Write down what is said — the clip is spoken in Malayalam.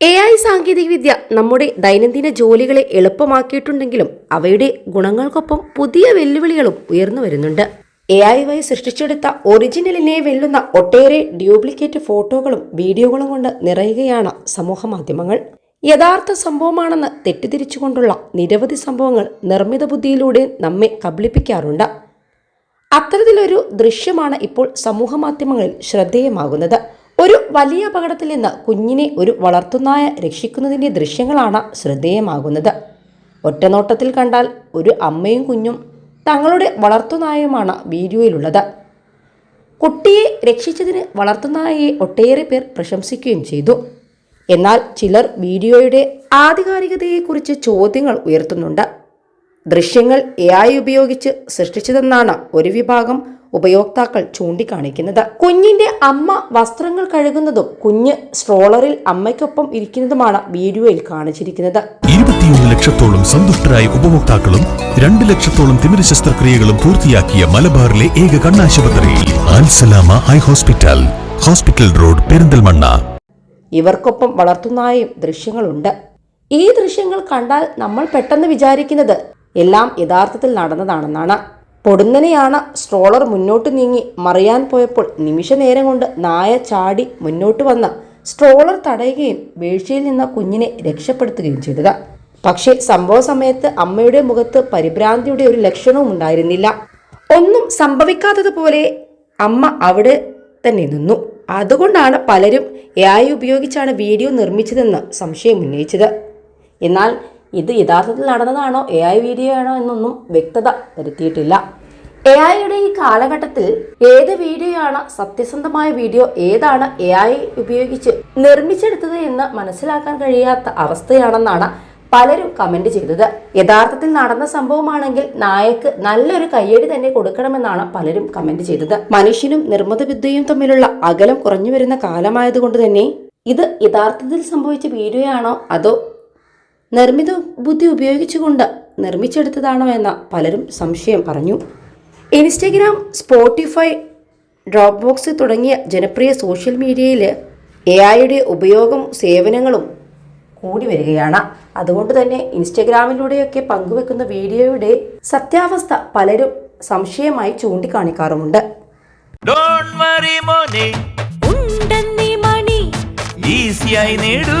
എ ഐ സാങ്കേതികവിദ്യ നമ്മുടെ ദൈനംദിന ജോലികളെ എളുപ്പമാക്കിയിട്ടുണ്ടെങ്കിലും അവയുടെ ഗുണങ്ങൾക്കൊപ്പം പുതിയ വെല്ലുവിളികളും ഉയർന്നു വരുന്നുണ്ട്. എ ഐ വഴി സൃഷ്ടിച്ചെടുത്ത ഒറിജിനലിനെ വെല്ലുന്ന ഒട്ടേറെ ഡ്യൂപ്ലിക്കേറ്റ് ഫോട്ടോകളും വീഡിയോകളും കൊണ്ട് നിറയുകയാണ് സമൂഹ മാധ്യമങ്ങൾ. യഥാർത്ഥ സംഭവമാണെന്ന് തെറ്റിദ്ധരിച്ചുകൊണ്ടുള്ള നിരവധി സംഭവങ്ങൾ നിർമ്മിത ബുദ്ധിയിലൂടെ നമ്മെ കബളിപ്പിക്കാറുണ്ട്. അത്തരത്തിലൊരു ദൃശ്യമാണ് ഇപ്പോൾ സമൂഹ മാധ്യമങ്ങളിൽ ശ്രദ്ധേയമാകുന്നത്. ഒരു വലിയ അപകടത്തിൽ നിന്ന് കുഞ്ഞിനെ ഒരു വളർത്തുനായ രക്ഷിക്കുന്നതിന്റെ ദൃശ്യങ്ങളാണ് ശ്രദ്ധേയമാകുന്നത്. ഒറ്റനോട്ടത്തിൽ കണ്ടാൽ ഒരു അമ്മയും കുഞ്ഞും തങ്ങളുടെ വളർത്തുനായയുമാണ് വീഡിയോയിലുള്ളത്. കുട്ടിയെ രക്ഷിച്ചതിന് വളർത്തുനായയെ ഒട്ടേറെ പേർ പ്രശംസിക്കുകയും ചെയ്തു. എന്നാൽ ചിലർ വീഡിയോയുടെ ആധികാരികതയെക്കുറിച്ച് ചോദ്യങ്ങൾ ഉയർത്തുന്നുണ്ട്. ദൃശ്യങ്ങൾ എ ഉപയോഗിച്ച് സൃഷ്ടിച്ചതെന്നാണ് ഒരു വിഭാഗം ഉപയോക്താക്കൾ ചൂണ്ടിക്കാണിക്കുന്നത്. കുഞ്ഞിന്റെ അമ്മ വസ്ത്രങ്ങൾ കഴുകുന്നതും കുഞ്ഞ് സ്ട്രോളറിൽ അമ്മയ്ക്കൊപ്പം ഇരിക്കുന്നതുമാണ് വീഡിയോയിൽ കാണിച്ചിരിക്കുന്നത്. ഇരുപത്തിയൊന്ന് ലക്ഷത്തോളം സന്തുഷ്ടരായ ഉപഭോക്താക്കളും രണ്ട് ലക്ഷത്തോളം തിമിര ശസ്ത്രക്രിയകളും പൂർത്തിയാക്കിയ മലബാറിലെ ഏക കണ്ണാശുപത്രിയിൽ Alsalama high hospital hospital road Perinthalmanna. ഇവർക്കൊപ്പം വളർത്തുന്നായും ദൃശ്യങ്ങളുണ്ട്. ഈ ദൃശ്യങ്ങൾ കണ്ടാൽ നമ്മൾ പെട്ടെന്ന് വിചാരിക്കുന്നത് എല്ലാം യഥാർത്ഥത്തിൽ നടന്നതാണെന്നാണ്. പൊടുന്നനെയാണ് സ്ട്രോളർ മുന്നോട്ട് നീങ്ങി മറിയാൻ പോയപ്പോൾ നിമിഷ നേരം കൊണ്ട് നായ ചാടി മുന്നോട്ട് വന്ന് സ്ട്രോളർ തടയുകയും വീഴ്ചയിൽ നിന്ന കുഞ്ഞിനെ രക്ഷപ്പെടുത്തുകയും ചെയ്തത്. പക്ഷേ സംഭവ സമയത്ത് അമ്മയുടെ മുഖത്ത് പരിഭ്രാന്തിയുടെ ഒരു ലക്ഷണവും ഉണ്ടായിരുന്നില്ല. ഒന്നും സംഭവിക്കാത്തതുപോലെ അമ്മ അവിടെ തന്നെ നിന്നു. അതുകൊണ്ടാണ് പലരും എ ഉപയോഗിച്ചാണ് വീഡിയോ നിർമ്മിച്ചതെന്ന് സംശയം ഉന്നയിച്ചത്. എന്നാൽ ഇത് യഥാർത്ഥത്തിൽ നടന്നതാണോ? എ ഐ വീഡിയോ ആണോ എന്നൊന്നും വ്യക്തത വരുത്തിയിട്ടില്ല. എ ഐയുടെ ഈ കാലഘട്ടത്തിൽ ഏത് വീഡിയോയാണ് സത്യസന്ധമായ വീഡിയോ ഏതാണ് എ ഐ ഉപയോഗിച്ച് നിർമ്മിച്ചെടുത്തത് എന്ന് മനസ്സിലാക്കാൻ കഴിയാത്ത അവസ്ഥയാണെന്നാണ് പലരും കമന്റ് ചെയ്തത്. യഥാർത്ഥത്തിൽ നടന്ന സംഭവമാണെങ്കിൽ നായക്ക് നല്ലൊരു കയ്യടി തന്നെ കൊടുക്കണമെന്നാണ് പലരും കമന്റ് ചെയ്തത്. മനുഷ്യനും നിർമ്മിത വിദ്യയും തമ്മിലുള്ള അകലം കുറഞ്ഞു വരുന്ന കാലമായതുകൊണ്ട് തന്നെ ഇത് യഥാർത്ഥത്തിൽ സംഭവിച്ച വീഡിയോയാണോ അതോ നിർമ്മിത ബുദ്ധി ഉപയോഗിച്ചുകൊണ്ട് നിർമ്മിച്ചെടുത്തതാണോ എന്ന പലരും സംശയം പറഞ്ഞു. ഇൻസ്റ്റഗ്രാം സ്പോട്ടിഫൈ ഡ്രോപ്പ് ബോക്സ് തുടങ്ങിയ ജനപ്രിയ സോഷ്യൽ മീഡിയയിൽ എ ഐയുടെ ഉപയോഗം സേവനങ്ങളും കൂടി വരികയാണ്. അതുകൊണ്ട് തന്നെ ഇൻസ്റ്റഗ്രാമിലൂടെയൊക്കെ പങ്കുവെക്കുന്ന വീഡിയോയുടെ സത്യാവസ്ഥ പലരും സംശയമായി ചൂണ്ടിക്കാണിക്കാറുമുണ്ട്. ഡോൺ വറി മോനെ. ഉണ്ടെന്നീ മണി. ഈസിയായി നേടൂ.